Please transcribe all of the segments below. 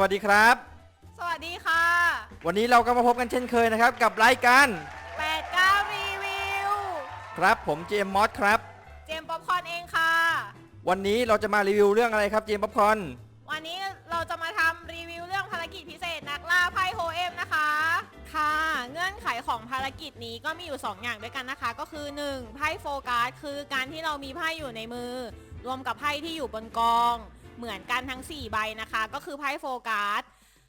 วัสดีครับ สวัสดีค่ะวันนี้เราก็มาพบกันเช่นเคยนะครับ กับรายการ89รีวิว ครับผมเจมส์มอสครับ เจมส์ป๊อปคอร์นเองค่ะ วันนี้เราจะมารีวิวเรื่องอะไรครับเจมส์ป๊อปคอร์นวันนี้เราจะมาทำรีวิวเรื่องภารกิจพิเศษนักล่าไพ่โฮเอ็มนะคะ ค่ะ เงื่อนไขของภารกิจนี้ก็มีอยู่ 2 อย่างด้วยกันนะคะ ก็คือ 1. ไพ่โฟกัสคือการที่เรามีไพ่อยู่ในมือ รวมกับไพ่ที่อยู่บนกอง เหมือนกันทั้ง 4 ใบนะคะ ก็คือไพ่โฟกัส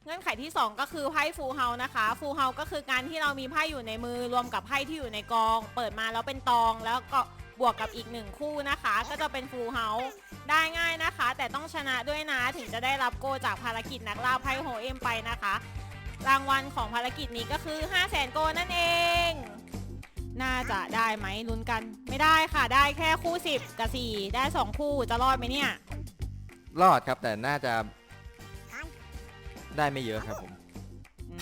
เงื่อนไขที่ 2 ก็คือไพ่ฟูลเฮานะคะ ฟูลเฮาก็คือการที่เรามีไพ่อยู่ในมือรวมกับไพ่ที่อยู่ในกอง เปิดมาแล้วเป็นตองแล้วก็บวกกับอีกหนึ่งคู่นะคะ ก็จะเป็นฟูลเฮาได้ง่ายนะคะ แต่ต้องชนะด้วยนะถึงจะได้รับโกจากภารกิจนักล่าไพ่โฮเอ็มไปนะคะ รางวัลของภารกิจนี้ก็คือ5 0 0แสนโกนั่นเอง น่าจะได้ไหมลุ้นกัน ไม่ได้ค่ะได้แค่คู่ 10 กับ 4 ได้ 2 คู่จะรอดไหมเนี่ย รอดครับแต่น่าจะได้ไม่เยอะครับผม อื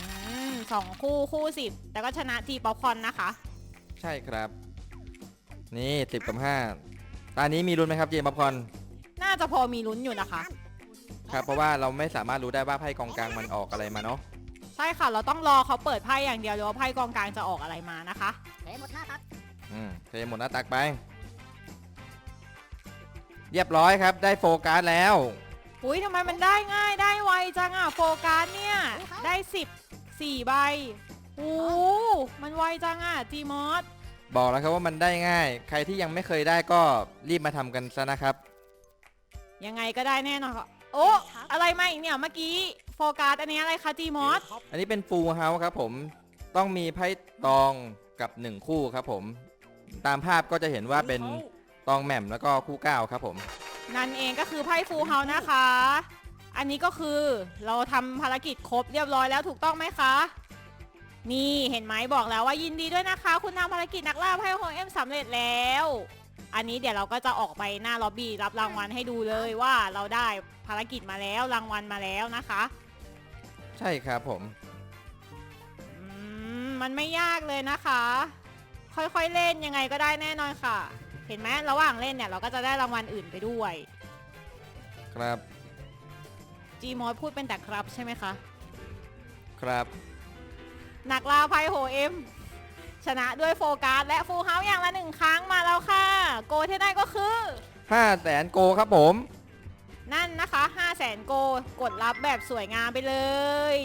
มสองคู่คู่สิบแต่ก็ชนะทีป๊อปคอร์นนะคะ ใช่ครับ นี่สิบกับห้าตอนนี้มีลุ้นไหมครับเจมส์ป๊อปคอร์นน่าจะพอมีลุ้นอยู่นะคะ ครับ เพราะว่าเราไม่สามารถรู้ได้ว่าไพ่กองกลางมันออกอะไรมาเนาะใช่ค่ะ เราต้องรอเขาเปิดไพ่อย่างเดียวหรือว่าไพ่กองกลางจะออกอะไรมานะคะ เทหมดหน้าตักอืมเทหมดหน้าตักไป เรียบร้อยครับ ได้โฟกัสแล้ว อุ้ยทำไมมันได้ง่ายได้ไวจังอะโฟกัสเนี่ย ได้สิบสี่ใบโอ้มันไวจังอะจีมอสบอกแล้วครับว่ามันได้ง่าย ใครที่ยังไม่เคยได้ก็รีบมาทำกันซะนะครับ ยังไงก็ได้แน่นอนค่ะโอ้อะไรมาอีกเนี่ยเมื่อกี้โฟกัสอันนี้อะไรคะจีมอสอันนี้เป็นฟูลเฮาส์ครับผมต้องมีไพ่ตองกับ 1 คู่ครับผม ตามภาพก็จะเห็นว่าเป็น ตองแหม่มแล้วก็คู่เก้าครับผม นั่นเองก็คือไพ่ฟูลเฮานะคะ อันนี้ก็คือเราทำภารกิจครบเรียบร้อยแล้วถูกต้องไหมคะ นี่เห็นไหมบอกแล้วว่ายินดีด้วยนะคะ คุณทำภารกิจนักล่าไพ่โฮเอ็มสำเร็จแล้ว อันนี้เดี๋ยวเราก็จะออกไปหน้าล็อบบี้รับรางวัลให้ดูเลยว่าเราได้ภารกิจมาแล้วรางวัลมาแล้วนะคะ ใช่ครับผม อืมมันไม่ยากเลยนะคะ ค่อยๆเล่นยังไงก็ได้แน่นอนค่ะ เห็นไหมระหว่างเล่นเนี่ยเราก็จะได้รางวัลอื่นไปด้วยครับจีมอสพูดเป็นแต่ครับใช่ไหมคะ ครับนักล่าไพ่โฮเอ็มชนะด้วยโฟกัสและฟูลเฮาส์อย่างละหนึ่งครั้งมาแล้วค่ะ โกที่ได้ก็คือ5แสนโกครับผม นั่นนะคะ5 0 0แสนโกกดรับแบบสวยงามไปเลย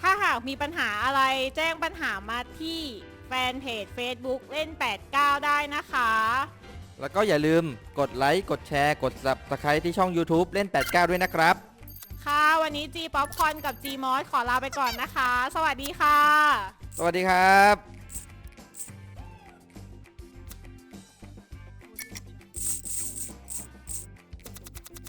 ถ้าหากมีปัญหาอะไรแจ้งปัญหามาที่ แฟนเพจ Facebook เล่น 89 ได้นะคะ แล้วก็อย่าลืมกดไลค์ กดแชร์ กด subscribe ที่ช่อง YouTube เล่น 89 ด้วยนะครับ ค่ะ วันนี้ G Popcorn กับ G Mod ขอลาไปก่อนนะคะ สวัสดีค่ะ สวัสดีครับ